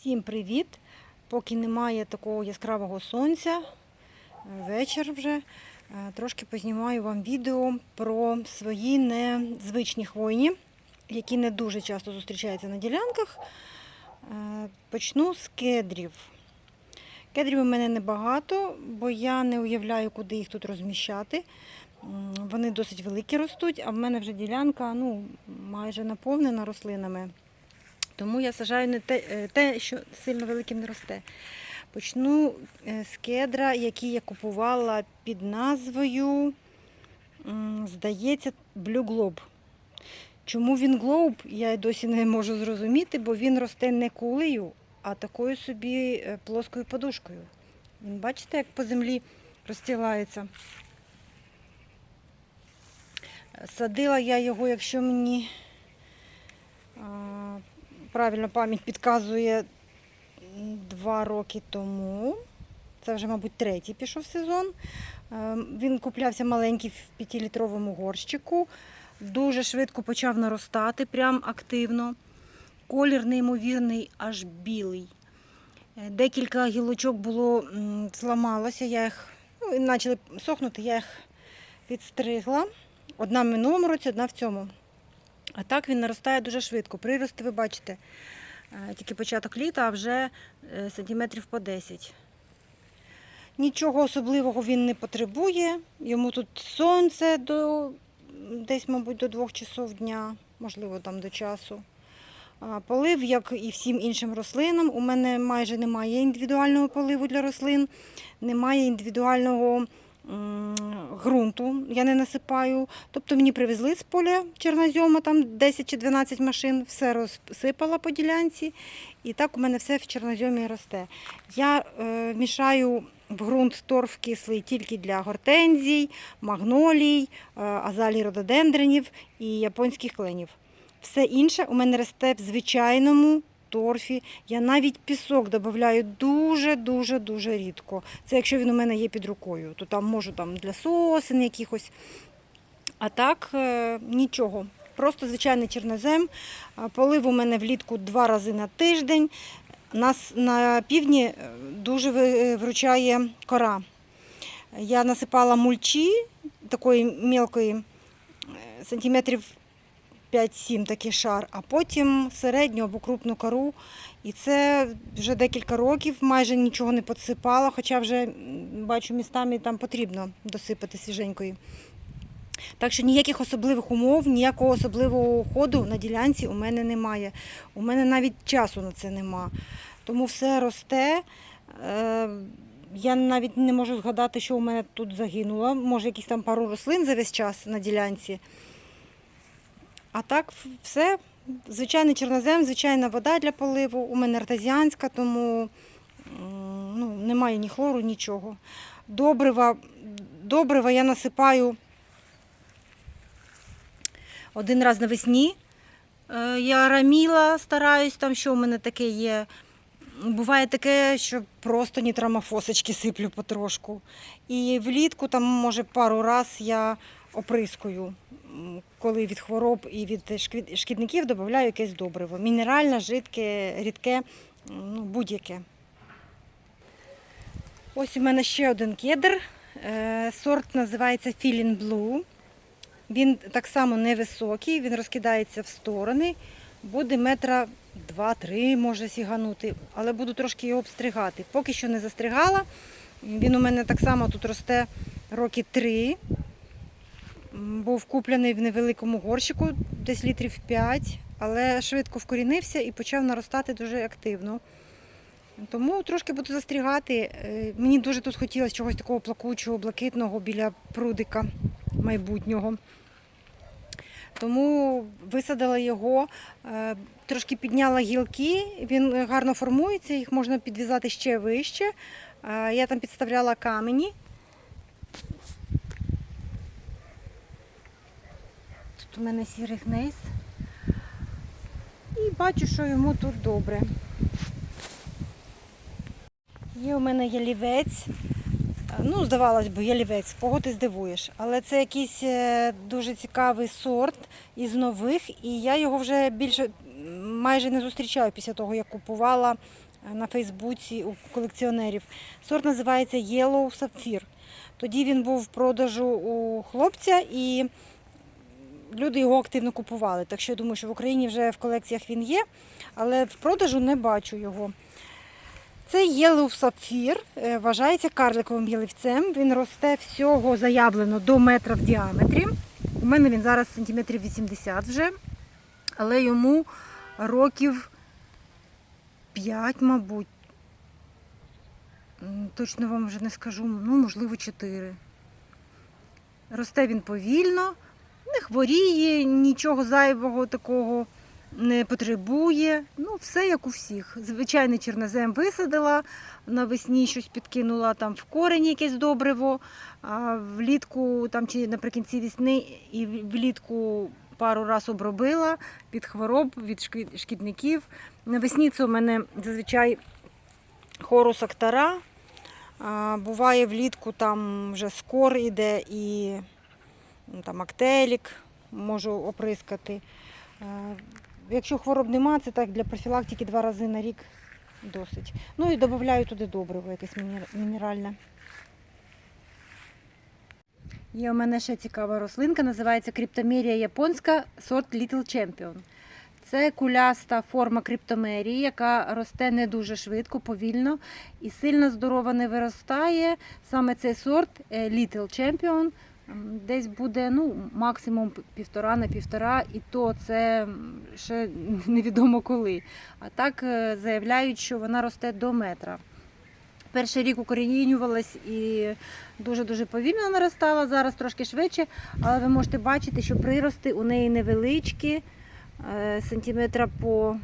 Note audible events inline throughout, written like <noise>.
Всім привіт! Поки немає такого яскравого сонця, е, вечір вже, е, трошки познімаю вам відео про свої незвичні хвойні, які не дуже часто зустрічаються на ділянках. Е, Почну з кедрів. Кедрів у мене небагато, бо я не уявляю, куди їх тут розміщати. Вони досить великі ростуть, а в мене вже ділянка ну, майже наповнена рослинами. Тому я сажаю не те, е, те, що сильно великим не росте. Почну е, з кедра, який я купувала під назвою, здається, Blue Globe. Чому він Globe, я досі не можу зрозуміти, бо він росте не кулею, а такою собі е, плоскою подушкою. Він бачите, як по землі розстилається. Садила я його, якщо мені правильно пам'ять підказує два роки тому. Це вже, мабуть, третій пішов сезон. Е, Він куплявся маленький в 5-літровому горщику. Дуже швидко почав наростати, прям активно. Колір неймовірний, аж білий. Е, Декілька гілочок було зламалося, я їх ну, почали сохнути, я їх підстригла. Одна в минулому році, одна в цьому. А так він наростає дуже швидко. Прирости ви бачите, е, тільки початок літа, а вже е, сантиметрів по 10. Нічого особливого він не потребує. Йому тут сонце до десь, мабуть, до двох часов дня, можливо, там до часу. Полив, як і всім іншим рослинам, у мене майже немає індивідуального поливу для рослин, немає індивідуального ґрунту, я не насипаю. Тобто мені привезли з поля чорнозьома, там 10 чи 12 машин, все розсипала по ділянці, і так у мене все в чорнозьомі росте. Я е, мішаю в ґрунт торф кислий тільки для гортензій, магнолій, е, азалій рододендренів і японських кленів. Все інше у мене росте в звичайному торфі. Я навіть пісок додаю дуже-дуже дуже рідко. Це якщо він у мене є під рукою, то там можу там для сосен якихось. А так е, нічого. Просто звичайний чорнозем. Полив у мене влітку два рази на тиждень. Нас на півдні е, дуже ви- вручає кора. Я насипала мульчі такої мілкої, е, сантиметрів 5-7 такий шар, а потім середню або крупну кору. І це вже декілька років, майже нічого не підсипала, хоча вже бачу містами там потрібно досипати свіженької. Так що ніяких особливих умов, ніякого особливого ходу на ділянці у мене немає. У мене навіть часу на це нема. Тому все росте. Е, Я навіть не можу згадати, що у мене тут загинуло. Може, якісь там пару рослин за весь час на ділянці. А так все. Звичайний чорнозем, звичайна вода для поливу. У мене артезіанська, тому ну, немає ні хлору, нічого. Добрива, добрива я насипаю один раз навесні. Е, Я раміла, стараюсь, там що у мене таке є. Буває таке, що просто нітрамофосочки сиплю потрошку. І влітку, там, може, пару раз я оприскую, коли від хвороб і від шкідників додаю якесь добриво. Мінеральне, жидке, рідке, ну, будь-яке. Ось у мене ще один кедр. Е, Сорт називається Feeling Blue. Він так само невисокий, він розкидається в сторони. Буде метра 2-3 може сіганути, але буду трошки його обстригати. Поки що не застригала. Він у мене так само тут росте роки 3. М, Був куплений в невеликому горщику, десь літрів 5, але швидко вкорінився і почав наростати дуже активно. Тому трошки буду застрігати. Е, Мені дуже тут хотілося чогось такого плакучого, блакитного біля прудика майбутнього. Тому висадила його, е, трошки підняла гілки, він гарно формується, їх можна підв'язати ще вище. Е, Я там підставляла камені. Тут у мене сірий гнейс. І бачу, що йому тут добре. Є у мене ялівець. Ну, здавалось би, ялівець, кого ти здивуєш. Але це якийсь е, дуже цікавий сорт із нових, і я його вже більше майже не зустрічаю після того, як купувала е, на Фейсбуці у колекціонерів. Сорт називається Yellow Sapphire. Тоді він був в продажу у хлопця і люди його активно купували. Так що я думаю, що в Україні вже в колекціях він є, але в продажу не бачу його. Цей Yellow Sapphire е, вважається карликовим ялівцем. Він росте всього заявлено до метра в діаметрі. У мене він зараз сантиметрів 80 вже, але йому років 5, мабуть. Точно вам вже не скажу, ну, можливо, 4. Росте він повільно, не хворіє, нічого зайвого такого не потребує. Ну, все як у всіх. Звичайний чорнозем висадила, навесні щось підкинула там в корені якесь добриво, а влітку там чи наприкінці весни і влітку пару раз обробила від хвороб, від шкідників. Навесні це у мене зазвичай хорус актара. Буває влітку там вже скор іде і ну, там актелік можу оприскати. Якщо хвороб нема, це так для профілактики два рази на рік досить. Ну і додаю туди добриво, якесь мінеральне. Є у мене ще цікава рослинка, називається криптомерія японська, сорт Little Champion. Це куляста форма криптомерії, яка росте не дуже швидко, повільно і сильно здорова не виростає. Саме цей сорт е, Little Champion десь буде ну, максимум півтора на півтора, і то це ще <laughs> невідомо коли. А так е, заявляють, що вона росте до метра. Перший рік укорінювалась і дуже-дуже повільно наростала, зараз трошки швидше, але ви можете бачити, що прирости у неї невеличкі, е, сантиметра по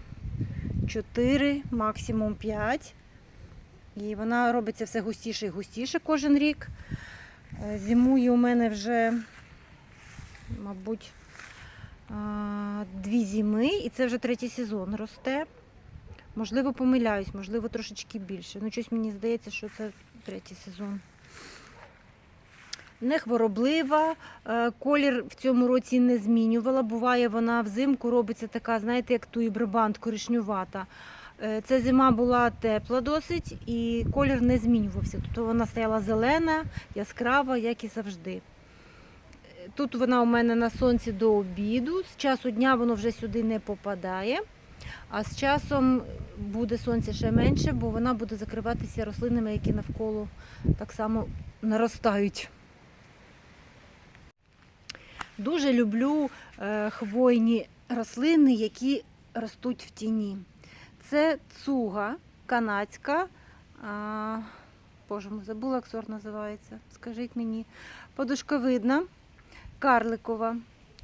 4, максимум 5. І вона робиться все густіше і густіше кожен рік. Е, Зимує у мене вже, мабуть, дві зими, і це вже третій сезон росте. Можливо, помиляюсь, можливо, трошечки більше. Ну, щось мені здається, що це третій сезон. Не хвороблива, е, колір в цьому році не змінювала. Буває, вона взимку робиться така, знаєте, як туї брабант, коричневата. Е, Ця зима була тепла досить і колір не змінювався. Тобто вона стояла зелена, яскрава, як і завжди. Е, Тут вона у мене на сонці до обіду. З часу дня воно вже сюди не попадає. А з часом буде сонця ще менше, бо вона буде закриватися рослинами, які навколо так само наростають. Дуже люблю е, хвойні рослини, які ростуть в тіні. Це цуга канадська. А, Боже, забула, як сорт називається. Скажіть мені. Подушковидна, карликова.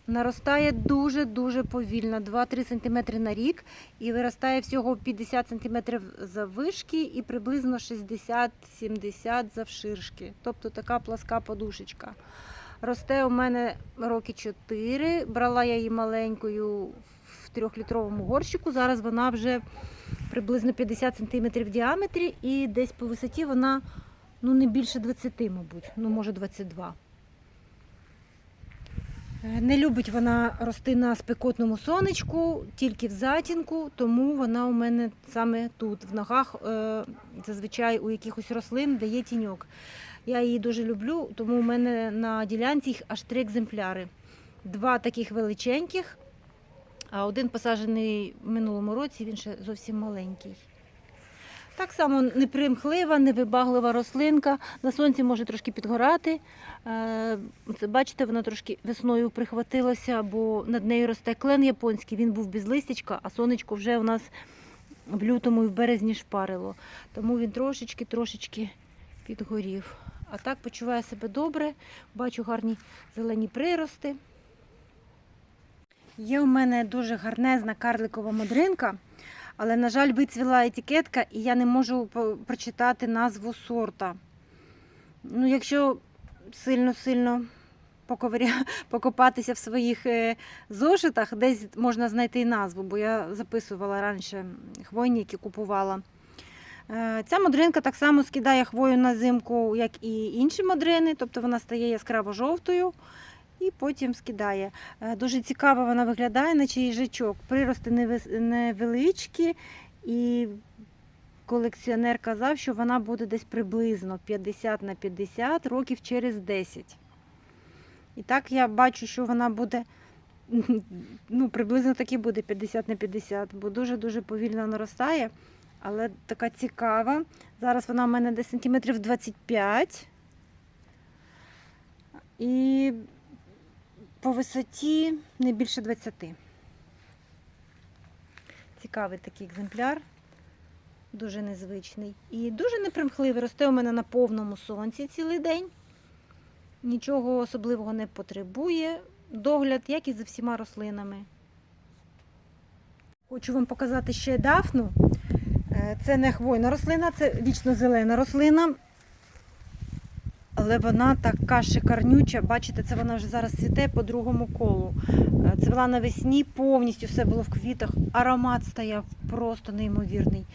Наростає дуже-дуже повільно, 2-3 см на рік, і виростає всього 50 см заввишки і приблизно 60-70 завширшки. Тобто така пласка подушечка. Росте у мене роки 4. Брала я її маленькою в трьохлітровому горщику. Зараз вона вже приблизно 50 см в діаметрі, і десь по висоті вона ну, не більше 20, мабуть, ну може 22. Е, Не любить вона рости на спекотному сонечку, тільки в затінку, тому вона у мене саме тут, в ногах, е, зазвичай у якихось рослин, де є тіньок. Я її дуже люблю, тому у мене на ділянці їх аж три екземпляри. Два таких величеньких, а один посаджений в минулому році, він ще зовсім маленький. Так само непримхлива, невибаглива рослинка. На сонці може трошки підгорати. Е, Це бачите, вона трошки весною прихватилася, бо над нею росте клен японський. Він був без листячка, а сонечко вже у нас в лютому і в березні шпарило. Тому він трошечки-трошечки підгорів. А так почуваю себе добре, бачу гарні зелені прирости. Є у мене дуже гарнезна карликова модринка, але, на жаль, вицвіла етикетка, і я не можу прочитати назву сорта. Ну, якщо сильно-сильно <laughs> покопатися в своїх е, зошитах, десь можна знайти і назву, бо я записувала раніше хвойні, які купувала. Е, Ця модринка так само скидає хвою на зимку, як і інші модрини, тобто вона стає яскраво жовтою і потім скидає. Е, Дуже цікаво вона виглядає, наче їжачок. Прирости невеличкі і колекціонер казав, що вона буде десь приблизно 50 на 50 років через 10. І так я бачу, що вона буде <laughs> ну, приблизно так і буде 50 на 50, бо дуже-дуже повільно наростає, але така цікава. Зараз вона в мене десь сантиметрів 25. І по висоті не більше 20. Цікавий такий екземпляр, дуже незвичний. І дуже непримхливий. Росте у мене на повному сонці цілий день. Нічого особливого не потребує. Догляд, як і за всіма рослинами. Хочу вам показати ще дафну. Е, Це не хвойна рослина, це вічно зелена рослина. Але вона така шикарнюча. Бачите, це вона вже зараз цвіте по другому колу. Е, Цвіла навесні, повністю все було в квітах. Аромат стояв просто неймовірний.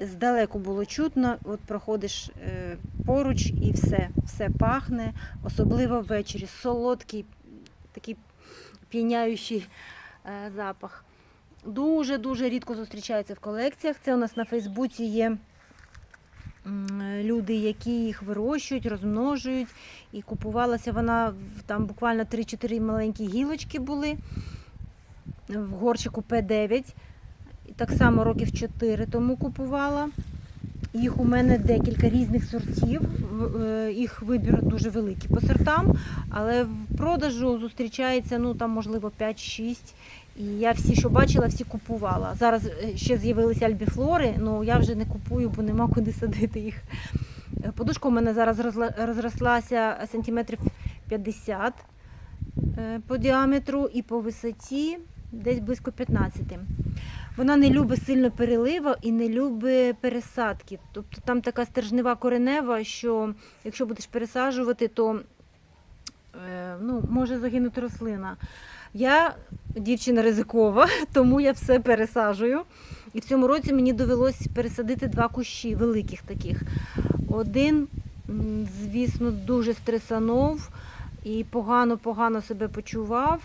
Здалеку було чутно, от проходиш е, поруч і все, все пахне, особливо ввечері. Солодкий, такий п'яняючий е, запах. Дуже-дуже рідко зустрічається в колекціях. Це у нас на Фейсбуці є люди, які їх вирощують, розмножують. І купувалася вона там буквально 3-4 маленькі гілочки були в горщику П9. І так само років 4 тому купувала. Їх у мене декілька різних сортів. Е, Їх вибір дуже великий по сортам, але в продажу зустрічається ну там можливо 5-6. І я всі, що бачила, всі купувала. Зараз е, ще з'явилися альбіфлори, але я вже не купую, бо нема куди садити їх. Е, Подушка у мене зараз розрослася сантиметрів 50 е, по діаметру і по висоті десь близько 15. Вона не любить сильно переливу і не любить пересадки. Тобто там така стержнева коренева, що якщо будеш пересаджувати, то ну, може загинути рослина. Я дівчина ризикова, <laughs> тому я все пересаджую. І в цьому році мені довелось пересадити два кущі великих таких. Один, звісно, дуже стресанув і погано-погано себе почував,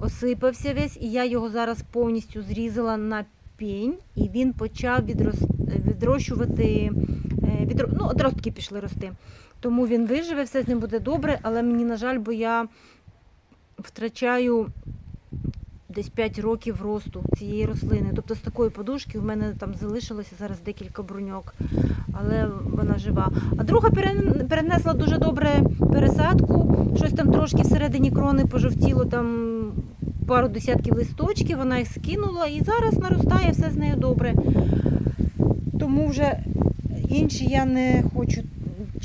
осипався весь, і я його зараз повністю зрізала на пінь, і він почав відрос... відрощувати, е, відро... ну, одростки пішли рости. Тому він виживе, все з ним буде добре, але мені, на жаль, бо я втрачаю десь 5 років росту цієї рослини. Тобто з такої подушки в мене там залишилося зараз декілька бруньок, але вона жива. А друга перенесла дуже добре пересадку, щось там трошки всередині крони пожовтіло, там пару десятків листочків, вона їх скинула і зараз наростає, все з нею добре. Тому вже інші я не хочу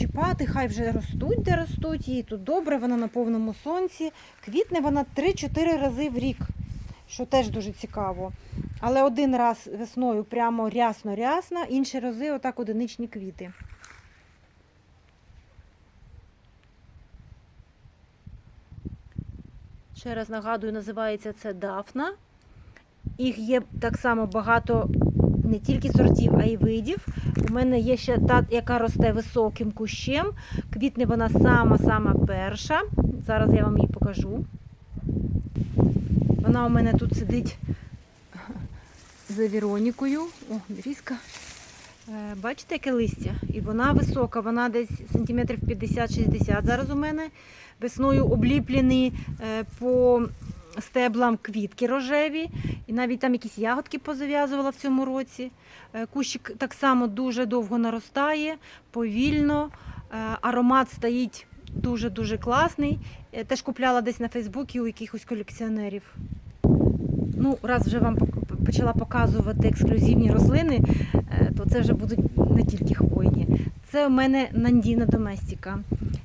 чіпати, хай вже ростуть, де ростуть, їй тут добре, вона на повному сонці. Квітне вона 3-4 рази в рік, що теж дуже цікаво. Але один раз весною прямо рясно-рясно, інші рази отак одиничні квіти. Ще раз нагадую, називається це дафна. Їх є так само багато не тільки сортів, а й видів. У мене є ще та, яка росте високим кущем. Квітне вона сама-сама перша. Зараз я вам її покажу. Вона у мене тут сидить за Віронікою. О, різка. Е, Бачите, яке листя? І вона висока, вона десь сантиметрів 50-60 зараз у мене. Весною обліплені е, по стеблам квітки рожеві. І навіть там якісь ягодки позав'язувала в цьому році. Е, Кущик так само дуже довго наростає, повільно. Е, Аромат стоїть дуже-дуже класний. Е, Теж купляла десь на Фейсбуці у якихось колекціонерів. Ну, раз вже вам почала показувати ексклюзивні рослини, то це вже будуть не тільки хвойні. Це у мене Нандіна Доместіка.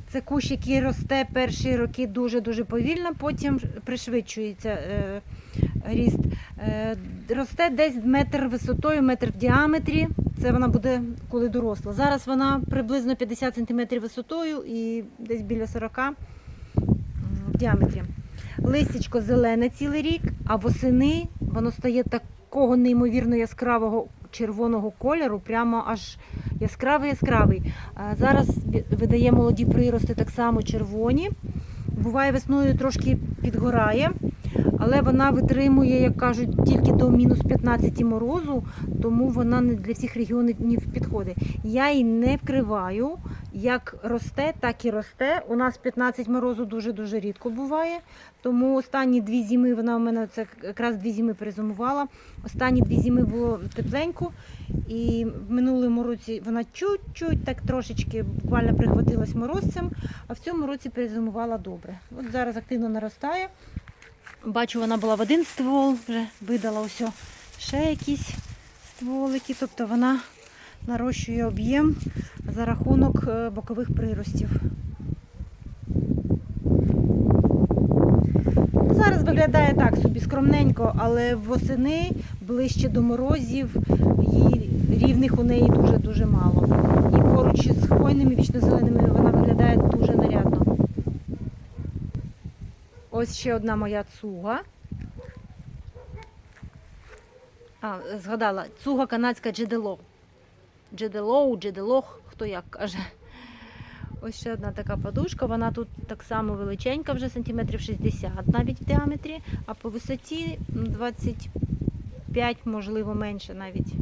Це кущ, який росте перші роки дуже-дуже повільно, потім пришвидшується е, ріст. Е, росте десь метр висотою, метр в діаметрі. Це вона буде, коли доросла. Зараз вона приблизно 50 см висотою і десь біля 40 в діаметрі. Листячко зелене цілий рік, а восени воно стає такого неймовірно яскравого червоного кольору, прямо аж яскравий яскравий. Зараз видає молоді прирости так само червоні. Буває весною трошки підгорає. але вона витримує, як кажуть, тільки до мінус 15 морозу, тому вона не для всіх регіонів підходить. Я її не вкриваю. Як росте, так і росте. У нас 15 морозу дуже-дуже рідко буває. Тому останні дві зими вона у мене це якраз дві зими перезимувала. Останні дві зими було тепленько. І в минулому році вона чуть-чуть так трошечки буквально прихватилась морозцем, а в цьому році перезимувала добре. От зараз активно наростає. Бачу, вона була в один ствол, вже видала ось ще якісь стволики. Тобто вона нарощує об'єм за рахунок е, бокових приростів. Зараз виглядає так собі скромненько, але восени ближче до морозів її рівних у неї дуже-дуже мало. І поруч з хвойними вічнозеленими вона виглядає дуже нарядно. Ось ще одна моя цуга. А, згадала, цуга канадська джедело. Джеделоу, джеделох, хто як каже. Ось ще одна така подушка. Вона тут так само величенька, вже сантиметрів 60 навіть в діаметрі, а по висоті 25, можливо, менше навіть.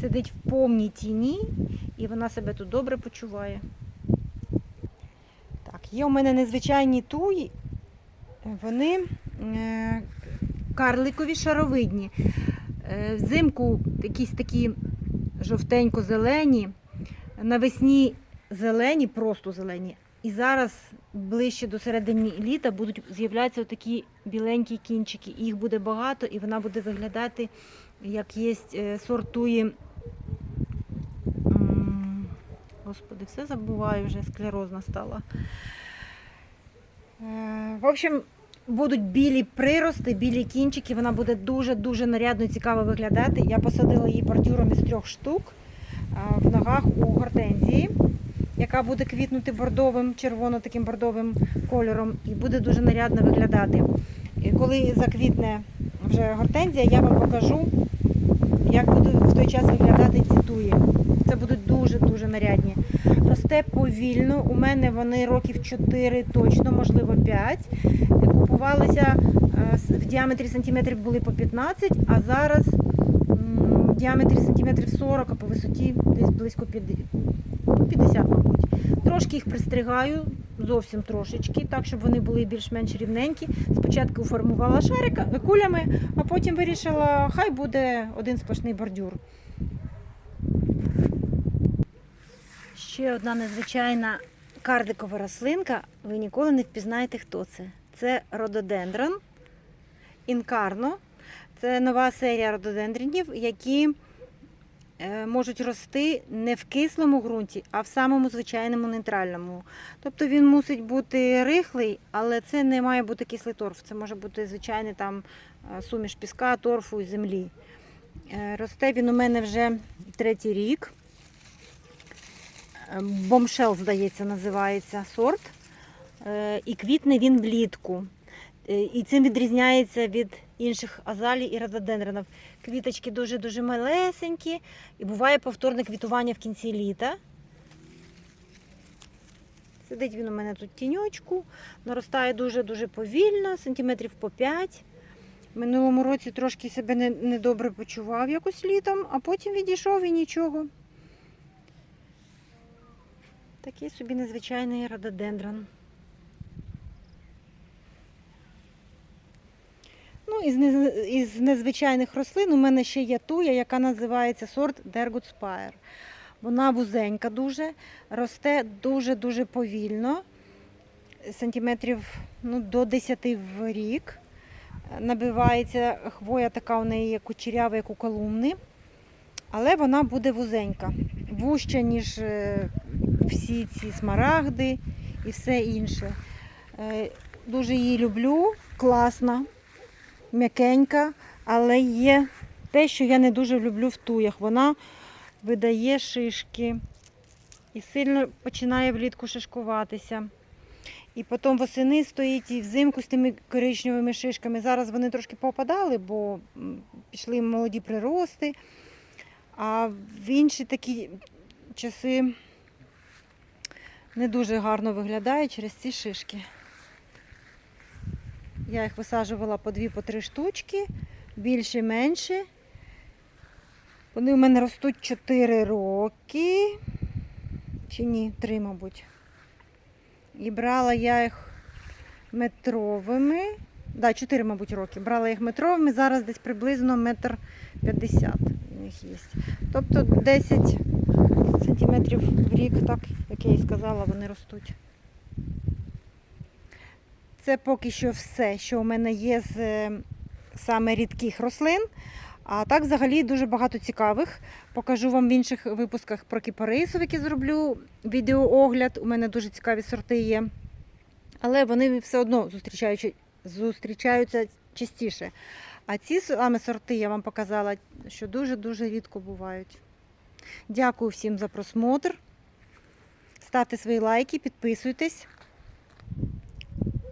Сидить в повній тіні і вона себе тут добре почуває. Так, є у мене незвичайні туї. Вони е, карликові шаровидні. Е, взимку якісь такі жовтенько-зелені, навесні зелені, просто зелені. І зараз ближче до середини літа будуть з'являтися такі біленькі кінчики. Їх буде багато, і вона буде виглядати, як є е, сорт туї. М, Господи, все забуваю, вже склерозна стала. Е, В общем, будуть білі прирости, білі кінчики. Вона буде дуже-дуже нарядно і цікаво виглядати. Я посадила її бордюром із трьох штук в ногах у гортензії, яка буде квітнути бордовим, червоно таким бордовим кольором, і буде дуже нарядно виглядати. І коли заквітне вже гортензія, я вам покажу, як будуть в той час виглядати ці туї. Це будуть дуже-дуже нарядні. Росте повільно. У мене вони років 4 точно, можливо 5. Купувалися е, в діаметрі сантиметрів були по 15, а зараз в діаметрі сантиметрів 40, а по висоті десь близько 50, ну, 50, мабуть. Трошки їх пристригаю, зовсім трошечки, так, щоб вони були більш-менш рівненькі. Спочатку формувала шарика кулями, а потім вирішила, хай буде один сплошний бордюр. Ще одна незвичайна кардикова рослинка. Ви ніколи не впізнаєте, хто це. Це рододендрон інкарно. Це нова серія рододендренів, які е, можуть рости не в кислому ґрунті, а в самому звичайному нейтральному. Тобто він мусить бути рихлий, але це не має бути кислий торф. Це може бути звичайний там е, суміш піска, торфу і землі. Е, Росте він у мене вже третій рік. Е, Бомшел, здається, називається сорт. Е, І квітне він влітку. Е, І цим відрізняється від інших азалій і рододендронів. Квіточки дуже-дуже малесенькі, і буває повторне квітування в кінці літа. Сидить він у мене тут тіньочку, наростає дуже-дуже повільно, сантиметрів по 5. В минулому році трошки себе не- недобре почував якось літом, а потім відійшов і нічого. Такий собі незвичайний рододендрон. Ну, із, нез- із незвичайних рослин у мене ще є туя, яка називається сорт Dergut Spire. Вона вузенька дуже, росте дуже-дуже повільно, сантиметрів ну, до 10 в рік. Набивається хвоя така у неї кучерява, як у колумни, але вона буде вузенька, вужча, ніж е, всі ці смарагди і все інше. Е, Дуже її люблю, класна, м'якенька, але є те, що я не дуже люблю в туях. Вона видає шишки і сильно починає влітку шишкуватися. І потім восени стоїть і взимку з тими коричневими шишками. Зараз вони трошки попадали, бо пішли молоді прирости. А в інші такі часи не дуже гарно виглядає через ці шишки. Я їх висаджувала по дві, по три штучки, більше, менше. Вони у мене ростуть 4 роки. Чи ні, 3, мабуть. І брала я їх метровими. Да, 4, мабуть, роки. Брала їх метровими, зараз десь приблизно метр 50 у них є. Тобто 10 сантиметрів в рік, так, як я і сказала, вони ростуть. Це поки що все, що у мене є з е, саме рідких рослин. А так, взагалі, дуже багато цікавих. Покажу вам в інших випусках про кіпарисів, які зроблю відеоогляд. У мене дуже цікаві сорти є. Але вони все одно зустрічаються частіше. А ці саме сорти я вам показала, що дуже-дуже рідко бувають. Дякую всім за просмотр. Ставте свої лайки, підписуйтесь.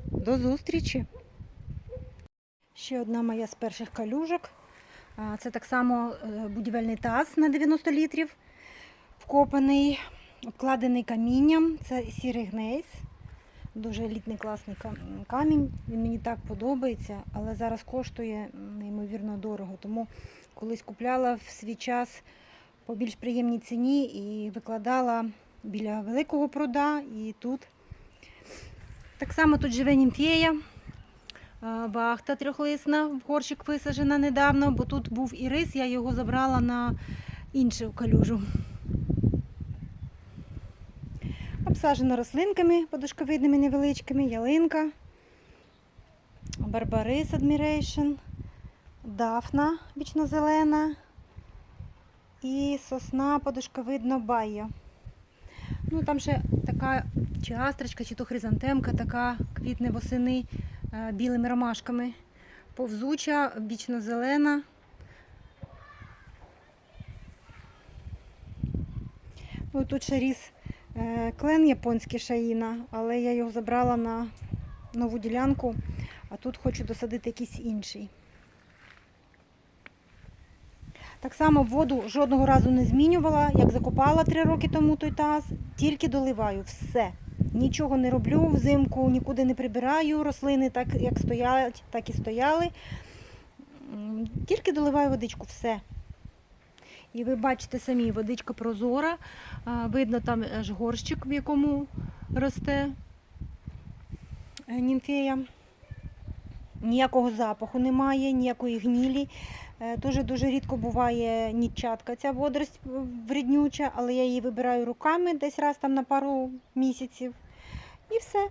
До зустрічі! Ще одна моя з перших калюжок. Це так само е, будівельний таз на 90 літрів, вкопаний, обкладений камінням. Це сірий гнейс. Дуже елітний класний камінь. Він мені так подобається, але зараз коштує неймовірно дорого. Тому колись купляла в свій час по більш приємній ціні і викладала біля великого пруда і тут. Так само тут живе німфея. А, Бахта трьохлисна, в горщик висаджена недавно, бо тут був і рис, я його забрала на іншу калюжу. Обсаджена рослинками подушковидними невеличкими, ялинка, барбарис Admiration, дафна вічнозелена і сосна подушковидно байо. Ну, там ще така чи астрочка, чи то хризантемка, така квітне восени е, білими ромашками. Повзуча, вічно зелена. Ну, тут ще ріс е, клен японський шаїна, але я його забрала на нову ділянку, а тут хочу досадити якийсь інший. Так само воду жодного разу не змінювала, як закопала три роки тому той таз, тільки доливаю все. Нічого не роблю взимку, нікуди не прибираю. Рослини так як стоять, так і стояли. Тільки доливаю водичку, все. І ви бачите самі, водичка прозора, видно там аж горщик, в якому росте е, німфея. Ніякого запаху немає, ніякої гнілі. Е, Дуже-дуже рідко буває нітчатка ця водорость вреднюча, але я її вибираю руками десь раз там на пару місяців. І все.